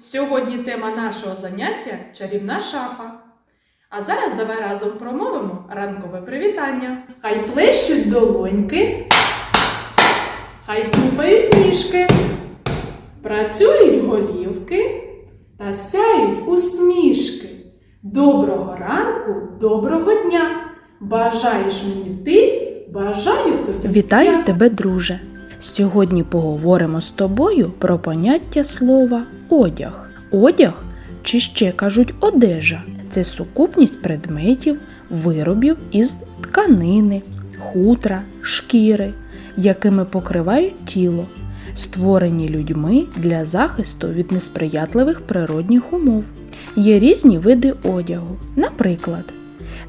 Сьогодні тема нашого заняття чарівна шафа. А зараз давай разом промовимо ранкове привітання. Хай плещуть долоньки, хай тупають ніжки, працюють голівки та сяють усмішки. Доброго ранку, доброго дня! Бажаєш мені ти, бажаю тобі. Вітаю я. тебе, друже! Сьогодні поговоримо з тобою про поняття слова одяг. Одяг, чи ще кажуть одежа, це сукупність предметів, виробів із тканини, хутра, шкіри, якими покривають тіло, створені людьми для захисту від несприятливих природних умов. Є різні види одягу, наприклад,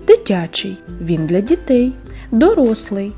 дитячий він для дітей, дорослий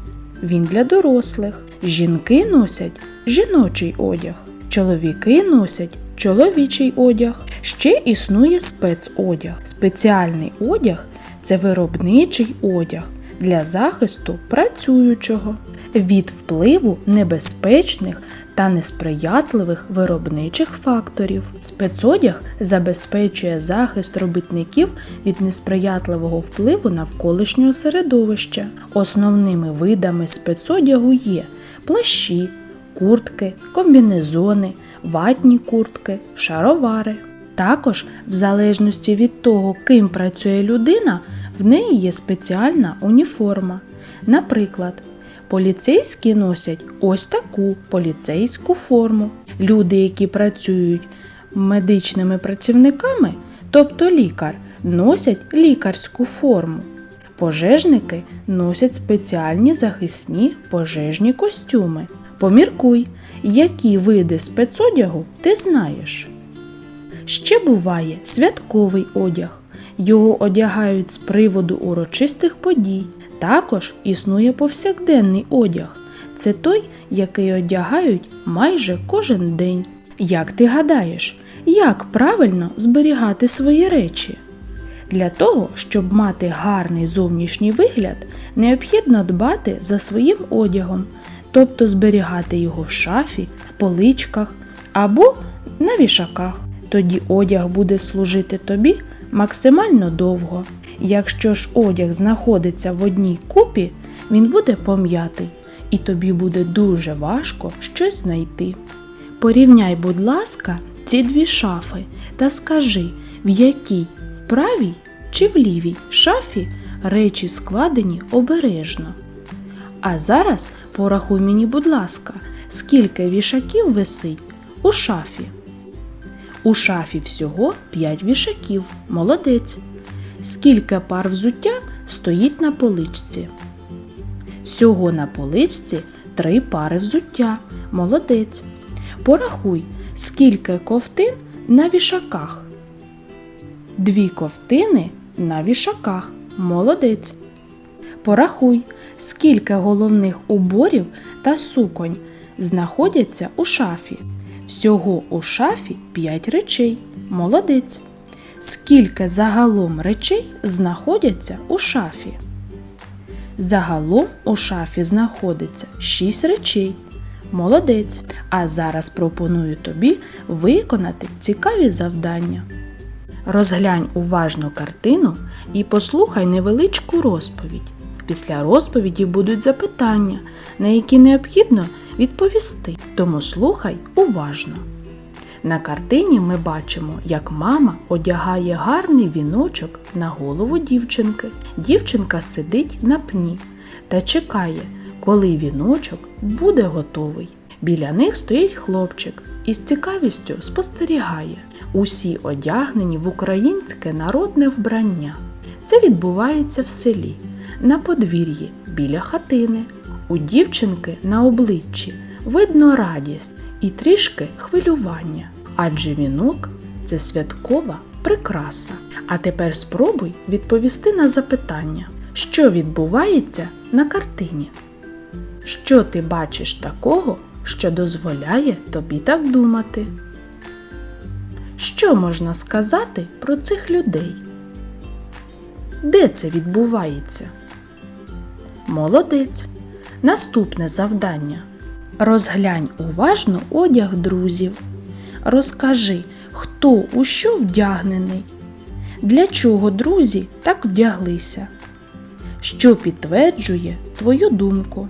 він для дорослих. Жінки носять жіночий одяг, чоловіки носять чоловічий одяг. Ще існує спецодяг. Спеціальний одяг це виробничий одяг для захисту працюючого від впливу небезпечних та несприятливих виробничих факторів. Спецодяг забезпечує захист робітників від несприятливого впливу навколишнього середовища. Основними видами спецодягу є плащі, куртки, комбінезони, ватні куртки, шаровари. Також, в залежності від того, ким працює людина, в неї є спеціальна уніформа. Наприклад, поліцейські носять ось таку поліцейську форму. Люди, які працюють медичними працівниками, тобто лікар, носять лікарську форму. Пожежники носять спеціальні захисні пожежні костюми. Поміркуй, які види спецодягу ти знаєш. Ще буває святковий одяг. Його одягають з приводу урочистих подій. Також існує повсякденний одяг. Це той, який одягають майже кожен день. Як ти гадаєш, як правильно зберігати свої речі? Для того, щоб мати гарний зовнішній вигляд, необхідно дбати за своїм одягом, тобто зберігати його в шафі, поличках або на вішаках. Тоді одяг буде служити тобі максимально довго. Якщо ж одяг знаходиться в одній купі, він буде пом'ятий, і тобі буде дуже важко щось знайти. Порівняй, будь ласка, ці дві шафи та скажи, в якій правій чи в лівій шафі речі складені обережно. А зараз порахуй мені, будь ласка, скільки вішаків висить у шафі. У шафі всього 5 вішаків. Молодець. Скільки пар взуття стоїть на поличці? Всього на поличці 3 пари взуття. Молодець. Порахуй, скільки ковтин на вішаках. Дві ковтини на вішаках. Молодець. Порахуй, скільки головних уборів та суконь знаходяться у шафі. Всього у шафі 5 речей. Молодець. Скільки загалом речей знаходяться у шафі? Загалом у шафі знаходиться 6 речей. Молодець. А зараз пропоную тобі виконати цікаві завдання. Розглянь уважно картину і послухай невеличку розповідь. Після розповіді будуть запитання, на які необхідно відповісти, тому слухай уважно. На картині ми бачимо, як мама одягає гарний віночок на голову дівчинки. Дівчинка сидить на пні та чекає, коли віночок буде готовий. Біля них стоїть хлопчик і з цікавістю спостерігає. Усі одягнені в українське народне вбрання. Це відбувається в селі, на подвір'ї біля хатини. У дівчинки на обличчі видно радість і трішки хвилювання, адже вінок це святкова прикраса. А тепер спробуй відповісти на запитання, що відбувається на картині. Що ти бачиш такого, що дозволяє тобі так думати? Що можна сказати про цих людей? Де це відбувається? Молодець. Наступне завдання. Розглянь уважно одяг друзів. Розкажи, хто у що вдягнений? Для чого друзі так вдяглися? Що підтверджує твою думку?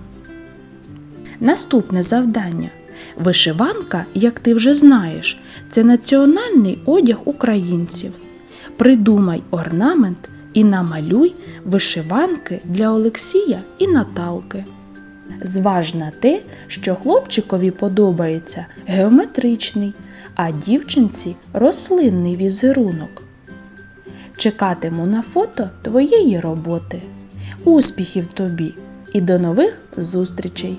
Наступне завдання. Вишиванка, як ти вже знаєш, це національний одяг українців. Придумай орнамент і намалюй вишиванки для Олексія і Наталки. Зваж на те, що хлопчикові подобається геометричний, а дівчинці рослинний візерунок. Чекатиму на фото твоєї роботи. Успіхів тобі і до нових зустрічей!